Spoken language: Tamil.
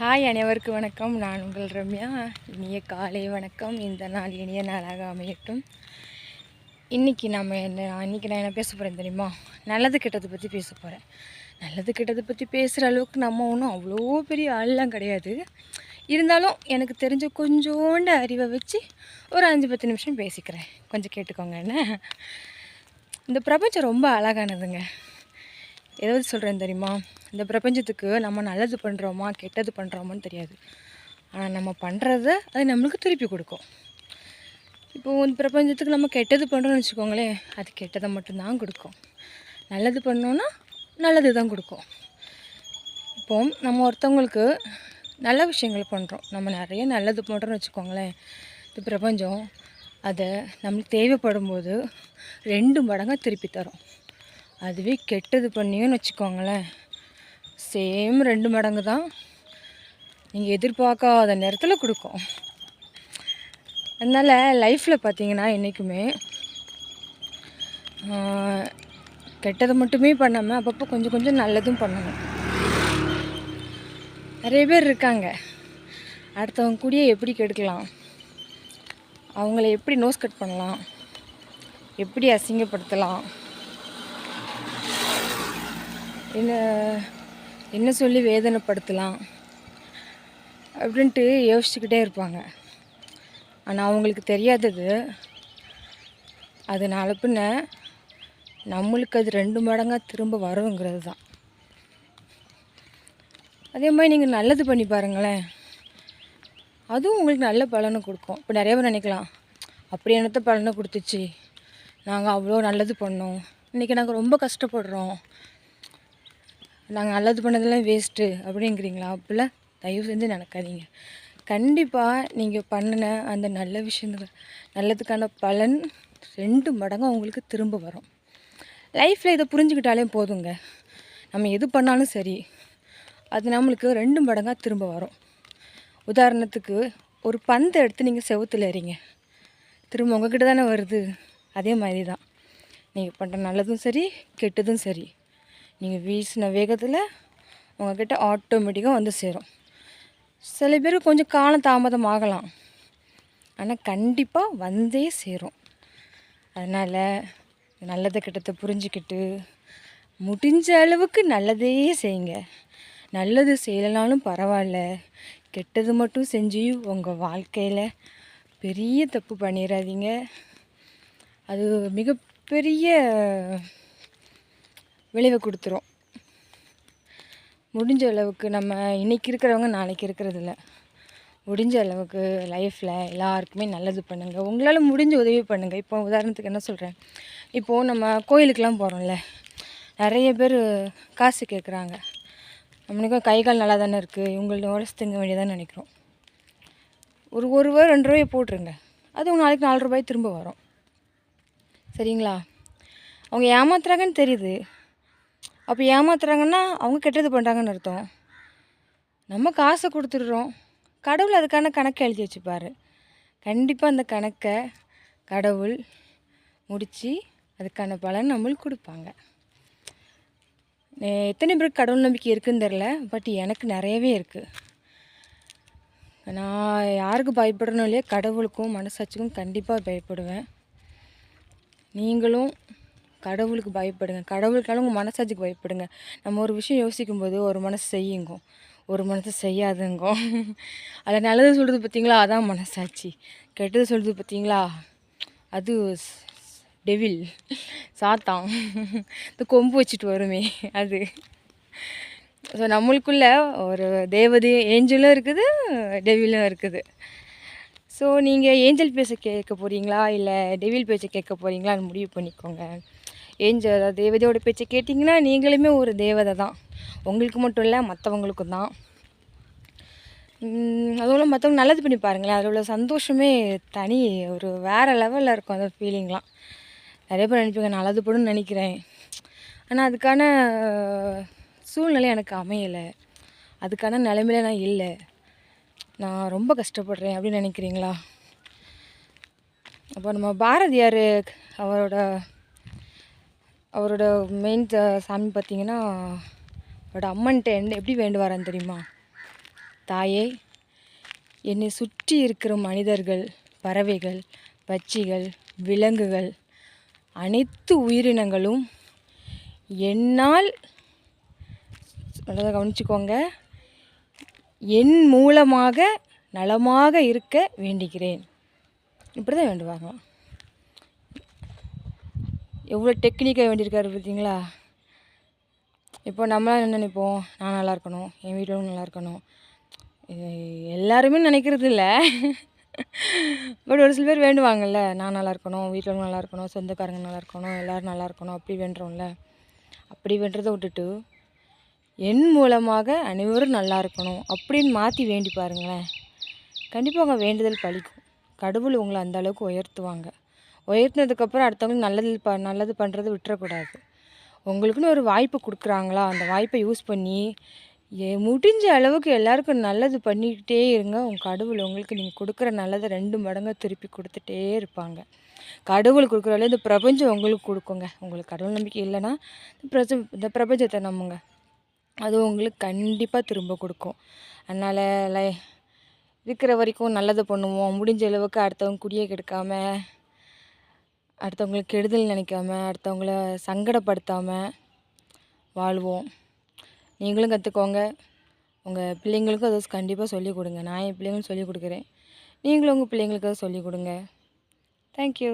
ஹாய் அனைவருக்கும் வணக்கம். நான் உங்கள் ரம்யா. இனிய காலை வணக்கம். இந்த நாள் இனிய நாளாக அமையட்டும். இன்றைக்கி நம்ம என்ன இன்றைக்கி நான் என்ன பேச போகிறேன் தெரியுமா? நல்லது கெட்டதை பற்றி பேச போகிறேன் நல்லது கெட்டதை பற்றி பேசுகிற அளவுக்கு நம்ம ஒன்றும் அவ்வளோ பெரிய ஆள்லாம் கிடையாது. இருந்தாலும் எனக்கு தெரிஞ்ச கொஞ்சோண்டு அறிவை வச்சு ஒரு அஞ்சு பத்து நிமிஷம் பேசிக்கிறேன். கொஞ்சம் கேட்டுக்கோங்க என்ன? இந்த பிரபஞ்சம் ரொம்ப அழகானதுங்க. எதாவது சொல்கிறேன் தெரியுமா? இந்த பிரபஞ்சத்துக்கு நம்ம நல்லது பண்ணுறோமா கெட்டது பண்ணுறோமான்னு தெரியாது. ஆனால் நம்ம பண்ணுறத அது நம்மளுக்கு திருப்பி கொடுக்கும். இப்போ இந்த பிரபஞ்சத்துக்கு நம்ம கெட்டது பண்ணுறோம்னு வச்சுக்கோங்களேன் அது கெட்டதை மட்டும்தான் கொடுக்கும். நல்லது பண்ணோன்னா நல்லது தான் கொடுக்கும். இப்போ நம்ம ஒருத்தவங்களுக்கு நல்ல விஷயங்கள் பண்ணுறோம் நம்ம நிறைய நல்லது பண்ணுறோம்னு வச்சுக்கோங்களேன் இந்த பிரபஞ்சம் அதை நம்மளுக்கு தேவைப்படும் போது ரெண்டு மடங்காக திருப்பி தரும். அதுவே கெட்டது பண்ணியோன்னு வச்சுக்கோங்களேன். சேம் ரெண்டு மடங்கு தான் நீங்கள் எதிர்பார்க்காத நேரத்தில் கொடுக்கும். அதனால் லைஃப்பில் பார்த்தீங்கன்னா என்றைக்குமே கெட்டதை மட்டுமே பண்ணாமல் அப்பப்போ கொஞ்சம் கொஞ்சம் நல்லதும் பண்ணணும். நிறைய பேர் இருக்காங்க. அடுத்தவங்க கூடயே எப்படி கெடுக்கலாம்? அவங்கள எப்படி நோஸ் கட் பண்ணலாம்? எப்படி அசிங்கப்படுத்தலாம்? என்ன என்ன சொல்லி வேதனைப்படுத்தலாம் அப்படின்ட்டு யோசிச்சுக்கிட்டே இருப்பாங்க. ஆனால் அவங்களுக்கு தெரியாதது. அது நாளை பின்ன நம்மளுக்கு அது ரெண்டு மடங்காக திரும்ப வருங்கிறது தான். அதே மாதிரி நீங்கள் நல்லது பண்ணி பாருங்களேன். அதுவும் உங்களுக்கு நல்ல பலனை கொடுக்கும். இப்போ நிறைய பேர் நினைக்கலாம் அப்படி என்னத்த பலனை கொடுத்துச்சு? நாங்கள் அவ்வளோ நல்லது பண்ணோம். இன்றைக்கி நாங்கள் ரொம்ப கஷ்டப்படுறோம். நாங்கள் நல்லது பண்ணதெல்லாம் வேஸ்ட்டு அப்படிங்கிறீங்களா? அப்படிலாம் தயவு செஞ்சு நினைக்காதீங்க. கண்டிப்பாக நீங்கள் பண்ணின அந்த நல்ல விஷயங்கள் நல்லதுக்கான பலன் ரெண்டு மடங்கு உங்களுக்கு திரும்ப வரும். லைஃப்பில் இதை புரிஞ்சுக்கிட்டாலே போதுங்க. நம்ம எது பண்ணாலும் சரி அது நம்மளுக்கு ரெண்டு மடங்காக திரும்ப வரும். உதாரணத்துக்கு ஒரு பந்தை எடுத்து நீங்கள் செவுத்துல எறிங்க. திரும்ப உங்ககிட்ட தானே வருது. அதே மாதிரி தான் நீங்கள் பண்ணுற நல்லதும் சரி கெட்டதும் சரி. நீங்கள் வீசின வேகத்தில் உங்கள்கிட்ட ஆட்டோமேட்டிக்காக வந்து சேரும். சில பேர் கொஞ்சம் காலம் தாமதம் ஆகலாம். ஆனால் கண்டிப்பாக வந்தே சேரும். அதனால் நல்லதை கிட்டத்தை புரிஞ்சுக்கிட்டு முடிஞ்ச அளவுக்கு நல்லதே செய்யுங்க. நல்லது செய்யலைனாலும் பரவாயில்ல. கெட்டது மட்டும் செஞ்சு உங்கள் வாழ்க்கையில் பெரிய தப்பு பண்ணிடாதீங்க அது மிகப்பெரிய விளைவை கொடுத்துரும். முடிஞ்ச அளவுக்கு நம்ம இன்றைக்கி இருக்கிறவங்க நாளைக்கு இருக்கிறதில்ல முடிஞ்ச அளவுக்கு லைஃப்பில் எல்லாருக்குமே நல்லது பண்ணுங்கள் உங்களால் முடிஞ்ச உதவி பண்ணுங்கள் இப்போ உதாரணத்துக்கு என்ன சொல்கிறேன் இப்போது நம்ம கோயிலுக்கெலாம் போகிறோம்ல நிறைய பேர் காசு கேட்குறாங்க நம்மளுக்கும் கை கால் நல்லா தானே இருக்குது இவங்கள உடச்சு திங்க வேண்டியதான்னு நினைக்கிறோம். ஒரு ஒரு ரூபா ரெண்டு ரூபாய் போட்டுருங்க. அது உங்கள் நாளைக்கு நாலு ரூபாய் திரும்ப வரும். சரிங்களா? அவங்க ஏமாத்துறாங்கன்னு தெரியுது. அப்போ ஏமாத்துறாங்கன்னா அவங்க கெட்டது பண்ணுறாங்கன்னு அர்த்தம். நம்ம காசை கொடுத்துடுறோம். கடவுள் அதுக்கான கணக்கை எழுதி வச்சுப்பார். கண்டிப்பாக அந்த கணக்கை கடவுள் முடித்து அதுக்கான பலன் நம்மளுக்கு கொடுப்பாங்க. எத்தனை பேருக்கு கடவுள் நம்பிக்கை இருக்குன்னு தெரில பட் எனக்கு நிறையவே இருக்குது நான் யாருக்கு பயப்படணும் இல்லையா கடவுளுக்கும் மனசாட்சிக்கும் கண்டிப்பாக பயப்படுவேன். நீங்களும் கடவுளுக்கு பயப்படுங்க. கடவுளுக்கால உங்கள் மனசாட்சிக்கு பயப்படுங்க. நம்ம ஒரு விஷயம் யோசிக்கும்போது ஒரு மனசு செய்யுங்கோ. ஒரு மனசு செய்யாதுங்கோ. அதில் நல்லது சொல்கிறது பார்த்தீங்களா அதான் மனசாட்சி. கெட்டது சொல்கிறது பார்த்தீங்களா அது டெவில் சாத்தான். இந்த கொம்பு வச்சுட்டு வருமே அது. ஸோ நம்மளுக்குள்ள ஒரு தேவதை ஏஞ்சலும் இருக்குது டெவிலும் இருக்குது. ஸோ நீங்கள் ஏஞ்சல் பேச கேட்க போகிறீங்களா இல்லை டெவில் பேச்சை கேட்க போகிறீங்களான்னு முடிவு பண்ணிக்கோங்க. ஏஞ்சல் அதாவது தேவதையோட பேச்சை கேட்டிங்கன்னா நீங்களுமே ஒரு தேவதை தான். உங்களுக்கு மட்டும் இல்லை மற்றவங்களுக்கும் தான். உம், அதுவும் மற்றவங்க நல்லது பண்ணி பாருங்களேன். அதில் உள்ள சந்தோஷமே தனி ஒரு வேறு லெவலில் இருக்கும் அந்த ஃபீலிங்லாம் நிறைய பேர் நினைப்பீங்க நல்லது படுன்னு நினைக்கிறேன். ஆனால் அதுக்கான சூழ்நிலை எனக்கு அமையலை. அதுக்கான நிலைமையில நான் இல்லை. நான் ரொம்ப கஷ்டப்படுறேன் அப்படின்னு நினைக்கிறீங்களா? அப்போ நம்ம பாரதியார் அவரோட அவரோட மெயின் சாமி பார்த்தீங்கன்னா அவரோட அம்மன்ட்ட என்ன எப்படி வேண்டுவாரான்னு தெரியுமா? தாயே என்னை சுற்றி இருக்கிற மனிதர்கள் பறவைகள் பட்சிகள் விலங்குகள் அனைத்து உயிரினங்களும் என்னால் நல்லதாக கவனிச்சுக்கோங்க என் மூலமாக நலமாக இருக்க வேண்டுகிறேன். இப்படி தான் வேண்டுவாங்க எவ்வளோ டெக்னிக்காக வேண்டியிருக்காரு பார்த்தீங்களா? இப்போ நம்மளாம் என்ன நினைப்போம்? நான் நல்லா இருக்கணும் என் வீட்டிலும் நல்லா இருக்கணும். எல்லாருமே நினைக்கிறது இல்லை. பட் ஒரு சில பேர் வேண்டுவாங்கல்ல நான் நல்லா இருக்கணும் வீட்டில் நல்லா இருக்கணும் சொந்தக்காரங்க நல்லா இருக்கணும் எல்லோரும் நல்லா இருக்கணும் அப்படி வேண்டுறோம்ல. அப்படி வேண்டுறதை விட்டுட்டு என் மூலமாக அனைவரும் நல்லா இருக்கணும் அப்படின்னு மாற்றி வேண்டி பாருங்களேன். கண்டிப்பாக உங்கள் வேண்டுதல் பழிக்கும். கடவுள் உங்களை அந்த அளவுக்கு உயர்த்துவாங்க. உயர்த்தினதுக்கப்புறம் அடுத்தவங்களுக்கு நல்லது ப நல்லது பண்ணுறது விட்டுறக்கூடாது. உங்களுக்குன்னு ஒரு வாய்ப்பு கொடுக்குறாங்களா? அந்த வாய்ப்பை யூஸ் பண்ணி ஏ முடிஞ்ச அளவுக்கு எல்லாருக்கும் நல்லது பண்ணிக்கிட்டே இருங்க. உங்கள் கடவுள் உங்களுக்கு நீங்கள் கொடுக்குற நல்லதை ரெண்டு மடங்காக திருப்பி கொடுத்துட்டே இருப்பாங்க. கடவுள் கொடுக்குறால இந்த பிரபஞ்சம் உங்களுக்கு கொடுக்குங்க. உங்களுக்கு கடவுள் நம்பிக்கை இல்லைன்னா பிரச இந்த பிரபஞ்சத்தை நம்புங்க. அது உங்களுக்கு கண்டிப்பாக திரும்ப கொடுக்கும். அதனால் லை இருக்கிற வரைக்கும் நல்லது பண்ணுவோம். முடிஞ்ச அளவுக்கு அடுத்தவங்க குடியை கெடுக்காமல் அடுத்தவங்களுக்கு கெடுதல் நினைக்காம அடுத்தவங்கள சங்கடப்படுத்தாமல் வாழ்வோம். நீங்களும் கற்றுக்கோங்க உங்கள் பிள்ளைங்களுக்கும் அதை கண்டிப்பாக சொல்லிக் கொடுங்க. நான் என் பிள்ளைங்களும் சொல்லிக் கொடுக்குறேன். நீங்களும் உங்கள் பிள்ளைங்களுக்கு அதை சொல்லிக் கொடுங்க. தேங்க்யூ